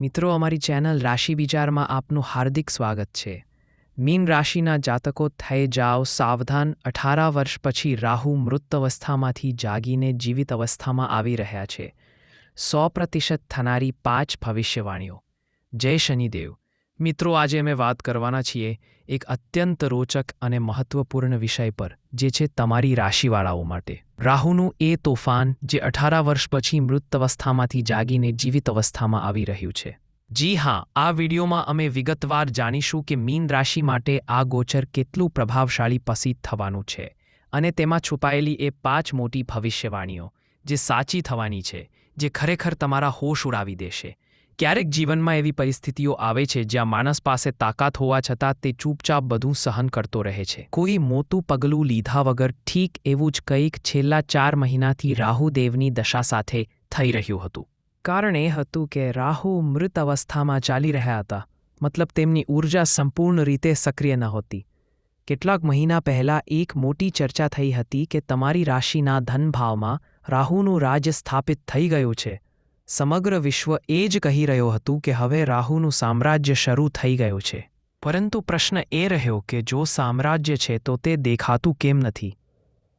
મિત્રો, અમારી ચેનલ રાશિ વિચારમાં આપનું હાર્દિક સ્વાગત છે. મીન રાશિના જાતકો થઈ જાઓ સાવધાન. અઠારા વર્ષ પછી રાહુ મૃત અવસ્થામાંથી જાગીને જીવિત અવસ્થામાં આવી રહ્યા છે. સો પ્રતિશત થનારી પાંચ ભવિષ્યવાણીઓ. જય શનિદેવ. મિત્રો, આજે અમે વાત કરવાના છીએ એક અત્યંત રોચક અને મહત્વપૂર્ણ વિષય પર, જે છે તમારી રાશિવાળાઓ માટે. રાહુનું એ તોફાન, જે અઠારા વર્ષ પછી મૃત અવસ્થામાંથી જાગીને જીવિત અવસ્થામાં આવી રહ્યું છે. જી હા, આ વિડીયોમાં અમે વિગતવાર જાણીશું કે મીન રાશિ માટે આ ગોચર કેટલું પ્રભાવશાળી પસિત થવાનું છે અને તેમાં છુપાયેલી એ પાંચ મોટી ભવિષ્યવાણીઓ, જે સાચી થવાની છે, જે ખરેખર તમારા હોશ ઉડાવી દેશે. ક્યારેક જીવનમાં એવી પરિસ્થિતિઓ આવે છે જ્યાં માણસ પાસે તાકાત હોવા છતાં તે ચૂપચાપ બધું સહન કરતો રહે છે. કોઈ મોટું પગલું લીધા વગર ઠીક એવું જ કંઈક છેલ્લા ચાર મહિનાથી રાહુદેવની દશા સાથે થઈ રહ્યું હતું. કારણ એ હતું કે રાહુ મૃત અવસ્થામાં ચાલી રહ્યા હતા. મતલબ તેમની ઊર્જા સંપૂર્ણ રીતે સક્રિય નહોતી કેટલાક મહિના પહેલાં એક મોટી ચર્ચા થઈ હતી કે તમારી રાશિના ધનભાવમાં રાહુનું રાજ્ય સ્થાપિત થઈ ગયું છે. સમગ્ર વિશ્વ એ જ કહી રહ્યો હતું કે હવે રાહુનું સામ્રાજ્ય શરૂ થઈ ગયું છે. પરંતુ પ્રશ્ન એ રહ્યો કે જો સામ્રાજ્ય છે તો તે દેખાતું કેમ નથી?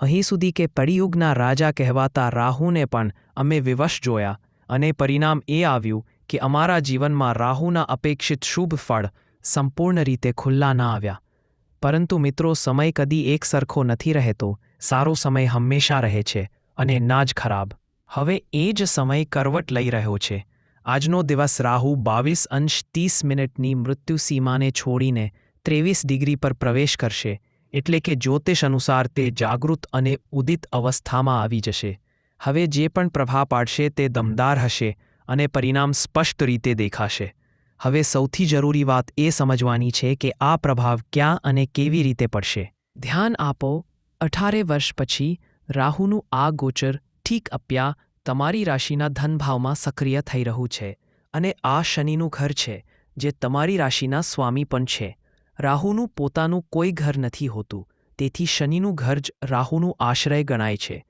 અહીં સુધી કે પડિયુગના રાજા કહેવાતા રાહુને પણ અમે વિવશ જોયા અને પરિણામ એ આવ્યું કે અમારા જીવનમાં રાહુના અપેક્ષિત શુભ ફળ સંપૂર્ણ રીતે ખુલ્લા ન આવ્યા. પરંતુ મિત્રો, સમય કદી એક સરખો નથી રહેતો. સારો સમય હંમેશા રહે છે અને ના જ ખરાબ. હવે એ જ સમય કરવટ લઈ રહ્યો છે. આજનો દિવસ રાહુ બાવીસ અંશ ત્રીસ મિનિટની મૃત્યુ સીમાને છોડીને ત્રેવીસ ડિગ્રી પર પ્રવેશ કરશે, એટલે કે જ્યોતિષ અનુસાર તે જાગૃત અને ઉદિત અવસ્થામાં આવી જશે. હવે જે પણ પ્રભાવ પાડશે તે દમદાર હશે અને પરિણામ સ્પષ્ટ રીતે દેખાશે. હવે સૌથી જરૂરી વાત એ સમજવાની છે કે આ પ્રભાવ ક્યાં અને કેવી રીતે પડશે. ધ્યાન આપો, અઠારે વર્ષ પછી રાહુનું આ ગોચર ઠીક અપ્યા તમારી રાશિના ધનભાવમાં સક્રિય થઈ રહ્યું છે અને આ શનિનું ઘર છે, જે તમારી રાશિના સ્વામી પણ છે. રાહુનું પોતાનું કોઈ ઘર નથી હોતું, તેથી શનિનું ઘર જ રાહુનું આશ્રય ગણાય છે.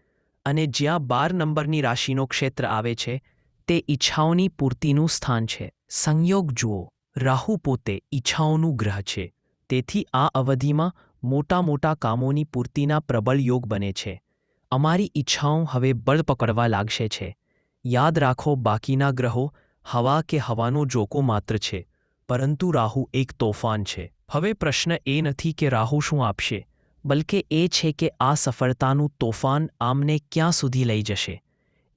અને જ્યાં બાર નંબરની રાશિનો ક્ષેત્ર આવે છે, તે ઈચ્છાઓની પૂર્તિનું સ્થાન છે. સંયોગ જુઓ, રાહુ પોતે ઈચ્છાઓનું ગ્રહ છે, તેથી આ અવધિમાં મોટા મોટા કામોની પૂર્તિના પ્રબળ યોગ બને છે. અમારી ઈચ્છાઓ હવે બળ પકડવા લાગશે છે. યાદ રાખો, બાકીના ગ્રહો હવા કે હવાનો જોકો માત્ર છે, પરંતુ રાહુ એક તોફાન છે. હવે પ્રશ્ન એ નથી કે રાહુ શું આપશે, બલકે એ છે કે આ સફળતાનું તોફાન આમને ક્યાં સુધી લઈ જશે.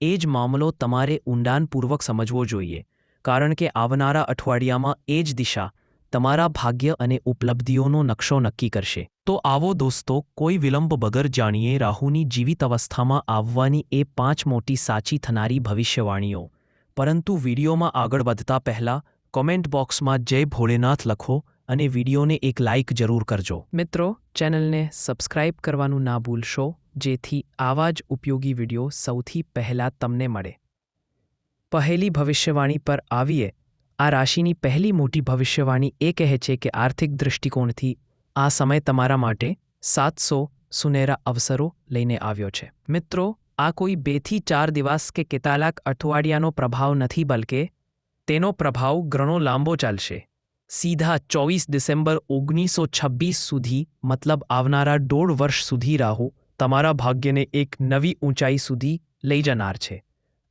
એ જ મામલો તમારે ઊંડાણપૂર્વક સમજવો જોઈએ, કારણ કે આવનારા અઠવાડિયામાં એ જ દિશા તમારા ભાગ્ય અને ઉપલબ્ધિઓનો નકશો નક્કી કરશે. તો આવો દોસ્તો, કોઈ વિલંબ વગર જાણીએ રાહુની જીવિત અવસ્થામાં આવવાની એ પાંચ મોટી સાચી થનારી ભવિષ્યવાણીઓ. પરંતુ વિડીયોમાં આગળ વધતા પહેલાં કોમેન્ટ બોક્સમાં જય ભોળેનાથ લખો અને વિડીયોને એક લાઇક જરૂર કરજો. મિત્રો, ચેનલને સબસ્ક્રાઇબ કરવાનું ના ભૂલશો, જેથી આવા જ ઉપયોગી વીડિયો સૌથી પહેલાં તમને મળે. પહેલી ભવિષ્યવાણી પર આવીએ. આ રાશિની પહેલી મોટી ભવિષ્યવાણી એ કહે છે કે આર્થિક દૃષ્ટિકોણથી આ સમય તમારા માટે સાતસો સુનેરા અવસરો લઈને આવ્યો છે. મિત્રો, આ કોઈ બેથી ચાર દિવસ કે કેટલાક અઠવાડિયાનો પ્રભાવ નથી બલકે તેનો પ્રભાવ ઘણો લાંબો ચાલશે. સીધા ચોવીસ ડિસેમ્બર ઓગણીસો છવ્વીસ સુધી, મતલબ આવનારા દોઢ વર્ષ સુધી રાહુ તમારા ભાગ્યને એક નવી ઊંચાઈ સુધી લઈ જનાર છે.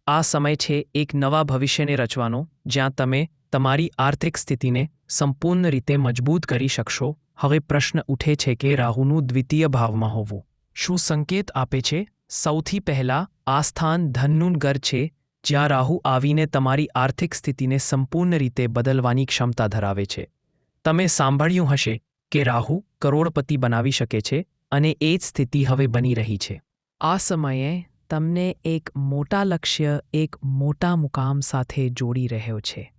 આ સમય છે એક નવા ભવિષ્યને રચવાનો, જ્યાં તમે તમારી આર્થિક સ્થિતિને સંપૂર્ણ રીતે મજબૂત કરી શકશો. હવે પ્રશ્ન ઉઠે છે કે રાહુનું દ્વિતીય ભાવમાં હોવું. શું સંકેત આપે છે? સૌથી પહેલાં આ સ્થાન ધનનું ઘર છે, જ્યાં રાહુ આવીને તમારી આર્થિક સ્થિતિને સંપૂર્ણ રીતે બદલવાની ક્ષમતા ધરાવે છે. તમે સાંભળ્યું હશે કે રાહુ કરોડપતિ બનાવી શકે છે અને એ જ સ્થિતિ હવે બની રહી છે. આ સમયે તમને એક મોટા લક્ષ્ય, એક મોટા મુકામ સાથે જોડી રહ્યો છે.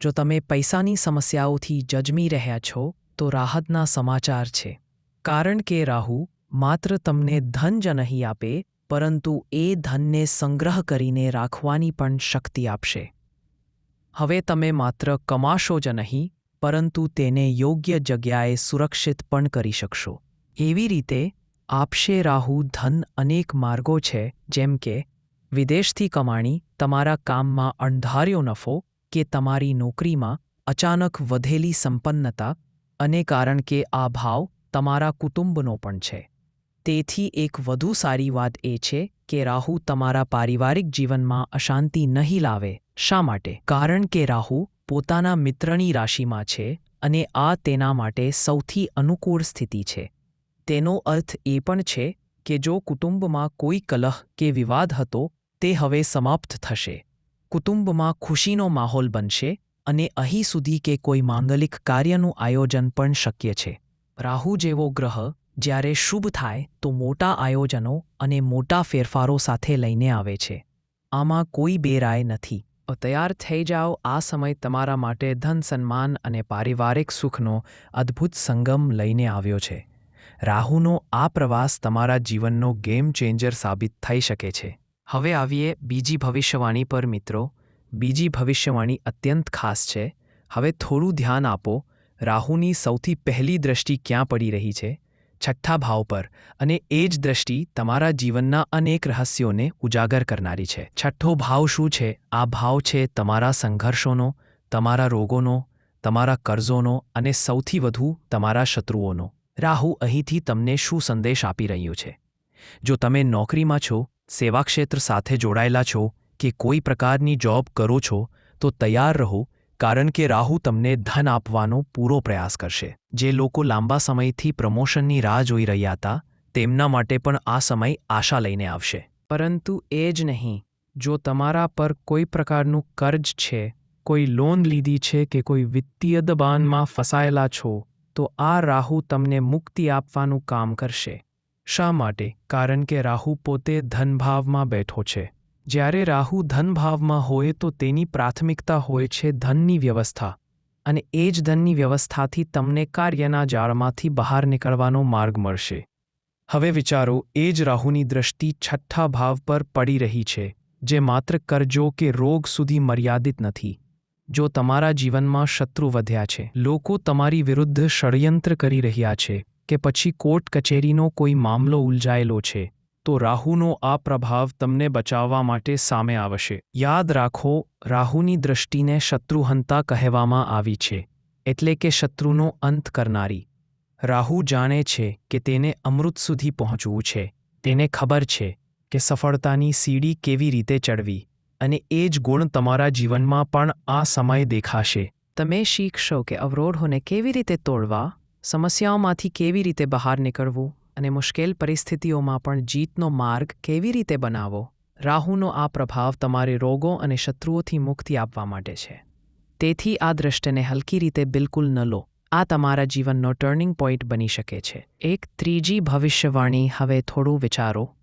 જો તમે પૈસાની સમસ્યાઓથી જજમી રહ્યા છો, તો રાહતના સમાચાર છે. કારણ કે રાહુ માત્ર તમને ધન જ નહીં આપે, પરંતુ એ ધનને સંગ્રહ કરીને રાખવાની પણ શક્તિ આપશે. હવે તમે માત્ર કમાશો જ નહીં, પરંતુ તેને યોગ્ય જગ્યાએ સુરક્ષિત પણ કરી શકશો. એવી રીતે આપશે રાહુ ધન અનેક માર્ગો છે, જેમ કે, વિદેશથી કમાણી, તમારા કામમાં અણધાર્યો નફો કે તમારી નોકરીમાં અચાનક વધેલી સંપન્નતા અને કારણ કે આ ભાવ તમારા કુટુંબનો પણ છે. તેથી એક વધુ સારી વાત એ છે કે રાહુ તમારા પારિવારિક જીવનમાં અશાંતિ નહીં લાવે. શા માટે? કારણ કે રાહુ પોતાના મિત્રની રાશિમાં છે અને આ તેના માટે સૌથી અનુકૂળ સ્થિતિ છે. તેનો અર્થ એ પણ છે કે જો કુટુંબમાં કોઈ કલહ કે વિવાદ હતો, તે હવે સમાપ્ત થશે. કુટુંબમાં ખુશીનો માહોલ બનશે અને અહીં સુધી કે કોઈ માંગલિક કાર્યનું આયોજન પણ શક્ય છે. રાહુ જેવો ગ્રહ જ્યારે શુભ થાય તો મોટા આયોજનો અને મોટા ફેરફારો સાથે લઈને આવે છે. આમાં કોઈ બેરાય નથી. તૈયાર થઈ જાઓ. આ સમય તમારા માટે ધન, સન્માન અને પારિવારિક સુખનો અદ્ભુત સંગમ લઈને આવ્યો છે. રાહુનો આ પ્રવાસ તમારા જીવનનો ગેમ ચેન્જર સાબિત થઈ શકે છે. હવે આવીએ બીજી ભવિષ્યવાણી પર, મિત્રો. બીજી ભવિષ્યવાણી અત્યંત ખાસ છે. હવે થોડું ધ્યાન આપો, રાહુની સૌથી પહેલી દ્રષ્ટિ ક્યાં પડી રહી છે? છઠ્ઠા ભાવ પર. અને એ જ દ્રષ્ટિ તમારા જીવનના અનેક રહસ્યોને ઉજાગર કરનારી છે. છઠ્ઠો ભાવ શું છે? આ ભાવ છે તમારા સંઘર્ષોનો, તમારા રોગોનો, તમારા કરજોનો અને સૌથી વધુ તમારા શત્રુઓનો. રાહુ અહીંથી તમને શું સંદેશ આપી રહ્યું છે? જો તમે નોકરીમાં છો સેવા ક્ષેત્ર સાથે જોડાયેલા છો કે કોઈ પ્રકારની જોબ કરો છો, તો તૈયાર રહો, કારણ કે રાહુ તમને ધન આપવાનો પૂરો પ્રયાસ કરશે. જે લોકો લાંબા સમયથી પ્રમોશનની રાહ જોઈ રહ્યા હતા, તેમના માટે પણ આ સમય આશા લઈને આવશે. પરંતુ એ જ નહીં, જો તમારા પર કોઈ પ્રકારનું કર્જ છે, કોઈ લોન લીધી છે કે કોઈ વિત્તીય દબાણમાં ફસાયેલા છો તો આ રાહુ તમને મુક્તિ આપવાનું કામ કરશે. શા માટે? કારણ કે રાહુ પોતે ધનભાવમાં બેઠો છે. જ્યારે રાહુ ધનભાવમાં હોય તો તેની પ્રાથમિકતા હોય છે ધનની વ્યવસ્થા. અને એ જ ધનની વ્યવસ્થાથી તમને કાર્યના જાળમાંથી બહાર નીકળવાનો માર્ગ મળશે. હવે વિચારો, એ જ રાહુની દ્રષ્ટિ છઠ્ઠા ભાવ પર પડી રહી છે, જે માત્ર કરજો કે રોગ સુધી મર્યાદિત નથી. જો તમારા જીવનમાં શત્રુ વધ્યા છે. લોકો તમારી વિરુદ્ધ ષડયંત્ર કરી રહ્યા છે કે પછી કોર્ટ કચેરીનો કોઈ મામલો ઉલઝાયેલો છે, તો રાહુનો આ પ્રભાવ તમને બચાવવા માટે સામે આવશે. યાદ રાખો, રાહુની દ્રષ્ટિને શત્રુહંતા કહેવામાં આવી છે, એટલે કે શત્રુનો અંત કરનારી. રાહુ જાણે છે કે તેને અમૃત સુધી પહોંચવું છે. તેને ખબર છે કે સફળતાની સીડી કેવી રીતે ચડવી. અને એ જ ગુણ તમારા જીવનમાં પણ આ સમય દેખાશે. તમે શીખશો કે અવરોધોને કેવી રીતે તોડવા, સમસ્યાઓમાંથી કેવી રીતે બહાર નીકળવું અને મુશ્કેલ પરિસ્થિતિઓમાં પણ જીતનો માર્ગ કેવી રીતે બનાવવો. રાહુનો આ પ્રભાવ તમારે રોગો અને શત્રુઓથી મુક્તિ આપવા માટે છે. તેથી આ દ્રષ્ટિને હલકી રીતે બિલકુલ ન લો. આ તમારા જીવનનો ટર્નિંગ પોઈન્ટ બની શકે છે. એક ત્રીજી ભવિષ્યવાણી, હવે થોડું વિચારો.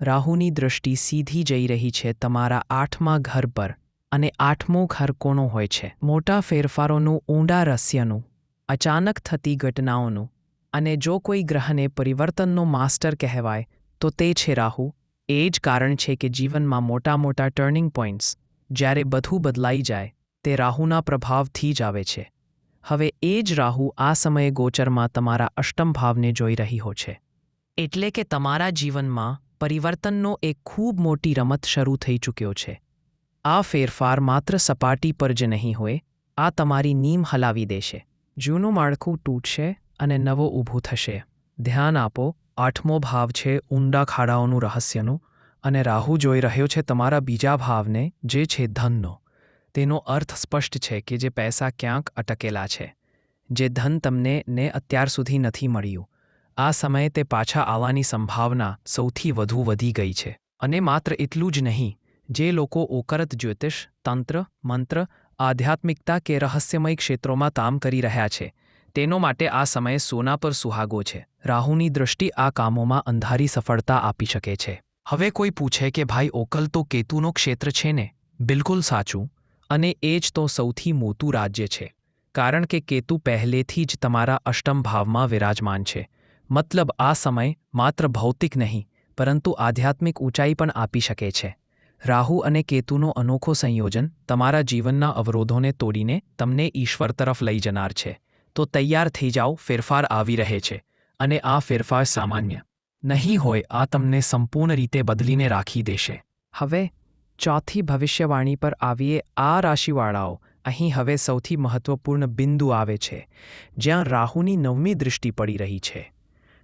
રાહુની દૃષ્ટિ સીધી જઈ રહી છે તમારા આઠમા ઘર પર અને આઠમું ઘર કોનો હોય છે. મોટા ફેરફારોનું, ઊંડા રહસ્યનું, અચાનક થતી ઘટનાઓનું અને જો કોઈ ગ્રહને પરિવર્તનનો માસ્ટર કહેવાય, તો તે છે રાહુ. એ જ કારણ છે કે જીવનમાં મોટા મોટા ટર્નિંગ પોઈન્ટ્સ જ્યારે બધું બદલાઈ જાય, તે રાહુના પ્રભાવથી જ આવે છે. હવે એ જ રાહુ આ સમયે ગોચરમાં તમારા અષ્ટમ ભાવને જોઈ રહ્યો છે. એટલે કે તમારા જીવનમાં પરિવર્તનનો એક ખૂબ મોટી રમત શરૂ થઈ ચૂક્યો છે. આ ફેરફાર માત્ર સપાટી પર જ નહીં હોય, આ તમારી નીમ હલાવી દેશે. જૂનું માળખું તૂટશે અને નવો ઊભું થશે. ધ્યાન આપો, આઠમો ભાવ છે ઊંડા ખાડાઓનું રહસ્યનું, અને રાહુ જોઈ રહ્યો છે તમારા બીજા ભાવને, જે છે ધનનો. તેનો અર્થ સ્પષ્ટ છે કે જે પૈસા ક્યાંક અટકેલા છે. જે ધન તમને ને અત્યાર સુધી નથી મળ્યું. આ સમયે તે પાછા આવવાની સંભાવના સૌથી વધુ વધી ગઈ છે. અને માત્ર એટલું જ નહીં, જે લોકો ઓકરત, જ્યોતિષ, તંત્ર, મંત્ર, આધ્યાત્મિકતા કે રહસ્યમય ક્ષેત્રોમાં કામ કરી રહ્યા છે, તેનો માટે આ સમયે સોના પર સુહાગો છે. રાહુની દૃષ્ટિ આ કામોમાં અંધારી સફળતા આપી શકે છે. હવે કોઈ પૂછે કે ભાઈ, ઓકલ તો કેતુનો ક્ષેત્ર છે ને? બિલકુલ સાચું. અને એ જ તો સૌથી મોટું રાજ્ય છે. કારણ કે કેતુ પહેલેથી જ તમારા અષ્ટમ ભાવમાં વિરાજમાન છે. મતલબ આ સમય માત્ર ભૌતિક નહીં, પરંતુ આધ્યાત્મિક ઊંચાઈ પણ આપી શકે છે. રાહુ અને કેતુનો અનોખો સંયોજન તમારા જીવનના અવરોધોને તોડીને તમને ઈશ્વર તરફ લઈ જનાર છે. તો તૈયાર થઈ જાઓ, ફેરફાર આવી રહે છે. અને આ ફેરફાર સામાન્ય. નહીં હોય, આ તમને સંપૂર્ણ રીતે બદલીને રાખી દેશે. હવે, ચોથી ભવિષ્યવાણી પર આવીએ આ રાશિવાળાઓ. અહીં હવે સૌથી મહત્વપૂર્ણ બિંદુ આવે છે, જ્યાં રાહુની નવમી દૃષ્ટિ પડી રહી છે.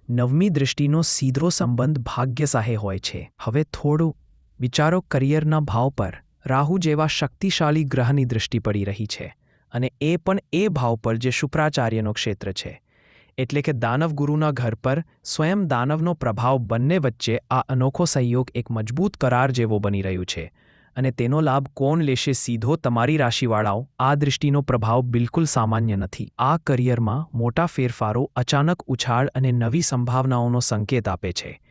નવમી દૃષ્ટિનો સીધો સંબંધ ભાગ્ય સાહે હોય છે. હવે થોડું વિચારો કરિયરના ભાવ પર. રાહુ જેવા શક્તિશાળી ગ્રહની દૃષ્ટિ પડી રહી છે અને એ પણ એ ભાવ પર જે શુક્રાચાર્યનો ક્ષેત્ર છે. એટલે કે દાનવ ગુરુના ઘર પર સ્વયં દાનવનો પ્રભાવ બંને વચ્ચે આ અનોખો સહયોગ એક મજબૂત કરાર જેવો બની રહ્યું છે. અને તેનો લાભ કોણ લેશે સીધો તમારી રાશિવાળાઓ? આ દૃષ્ટિનો પ્રભાવ બિલકુલ સામાન્ય નથી. આ કરિયરમાં મોટા ફેરફારો અચાનક ઉછાળ અને નવી સંભાવનાઓનો સંકેત આપે છે.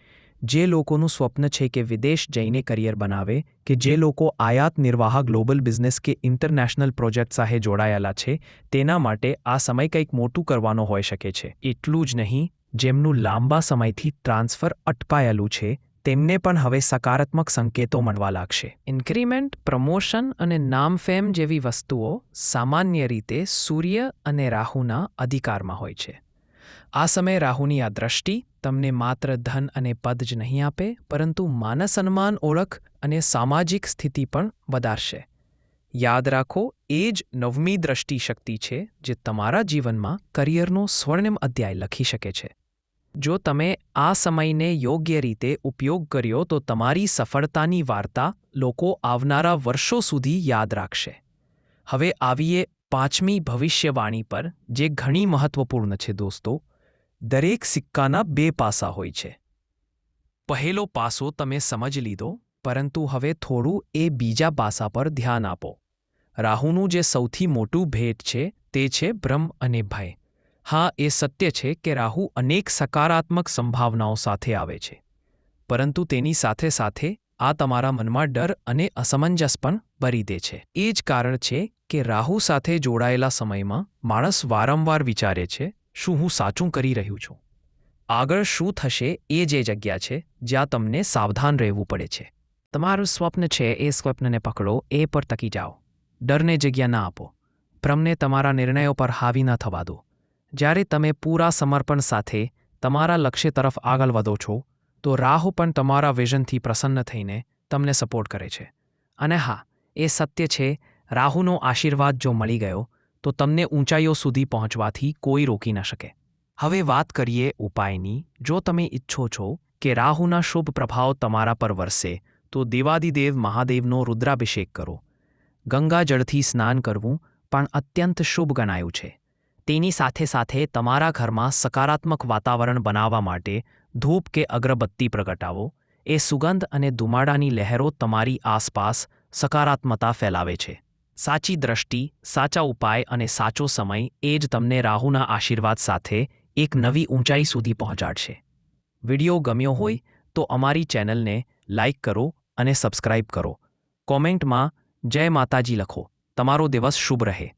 જે લોકોનું સ્વપ્ન છે કે વિદેશ જઈને કરિયર બનાવે, કે જે લોકો આયાત નિર્વાહ ગ્લોબલ બિઝનેસ કે ઇન્ટરનેશનલ પ્રોજેક્ટ સાથે જોડાયેલા છે, તેના માટે આ સમય કંઈક મોટું કરવાનો હોઈ શકે છે. એટલું જ નહીં, જેમનું લાંબા સમયથી ટ્રાન્સફર અટકાયેલું છે તેમને પણ હવે સકારાત્મક સંકેતો મળવા લાગશે. ઇન્ક્રીમેન્ટ પ્રમોશન અને નામફેમ જેવી વસ્તુઓ સામાન્ય રીતે સૂર્ય અને રાહુના અધિકારમાં હોય છે. આ સમયે રાહુની આ દ્રષ્ટિ તમને માત્ર ધન અને પદ જ નહીં આપે, પરંતુ માન સન્માન ઓળખ અને સામાજિક સ્થિતિ પણ વધારશે. યાદ રાખો, એ જ નવમી દ્રષ્ટિ શક્તિ છે જે તમારા જીવનમાં કરિયરનો સ્વર્ણિમ અધ્યાય લખી શકે છે. જો તમે આ સમયને યોગ્ય રીતે ઉપયોગ કર્યો તો તમારી સફળતાની વાર્તા લોકો આવનારા વર્ષો સુધી યાદ રાખશે. હવે આવીએ પાંચમી ભવિષ્યવાણી પર, જે ઘણી મહત્વપૂર્ણ છે દોસ્તો. દરેક સિક્કાના બે પાસા હોય છે. પહેલો પાસો તમે સમજ લીધો, પરંતુ હવે થોડું એ બીજા પાસા પર ધ્યાન આપો. રાહુનું જે સૌથી મોટું ભેટ છે, તે છે ભ્રમ અને ભય. હા, એ સત્ય છે કે રાહુ અનેક સકારાત્મક સંભાવનાઓ સાથે આવે છે. પરંતુ તેની સાથે સાથે આ તમારા મનમાં ડર અને અસમંજસ પણ ભરી દે છે. એ જ કારણ છે કે રાહુ સાથે જોડાયેલા સમયમાં માણસ વારંવાર વિચારે છે, શું હું સાચું કરી રહ્યું છું? આગળ શું થશે એ જે જગ્યા છે જ્યાં તમને સાવધાન રહેવું પડે છે. તમારું સ્વપ્ન છે એ સ્વપ્નને પકડો, એ પર તકી જાઓ. ડરને જગ્યા ના આપો. ભ્રમને તમારા નિર્ણયો પર હાવી ન થવા દો. જ્યારે તમે પૂરા સમર્પણ સાથે તમારા લક્ષ્ય તરફ આગળ વધો છો, તો રાહુ પણ તમારા વિઝનથી પ્રસન્ન થઈને તમને સપોર્ટ કરે છે. અને હા, એ સત્ય છે, રાહુનો આશીર્વાદ જો મળી ગયો, તો તમને ઊંચાઈઓ સુધી પહોંચવાથી કોઈ રોકી ન શકે. હવે વાત કરીએ ઉપાયની. જો તમે ઈચ્છો છો કે રાહુના શુભ પ્રભાવ તમારા પર વરસે, તો દેવાદિદેવ મહાદેવનો રુદ્રાભિષેક કરો. ગંગાજળથી સ્નાન કરવું પણ અત્યંત શુભ ગણાયું છે. તેની સાથે સાથે તમારા ઘરમાં સકારાત્મક વાતાવરણ બનાવવા માટે ધૂપ કે અગરબત્તી પ્રગટાવો. એ સુગંધ અને ધુમાડાની લહેરો તમારી આસપાસ સકારાત્મકતા ફેલાવે છે. સાચી દ્રષ્ટિ, સાચા ઉપાય અને સાચો સમય એ જ તમને રાહુના આશીર્વાદ સાથે એક નવી ઊંચાઈ સુધી પહોંચાડશે. વિડિયો ગમ્યો હોય તો અમારી ચેનલને લાઇક કરો અને સબસ્ક્રાઇબ કરો. કોમેન્ટમાં જય માતાજી લખો. તમારો દિવસ શુભ રહે.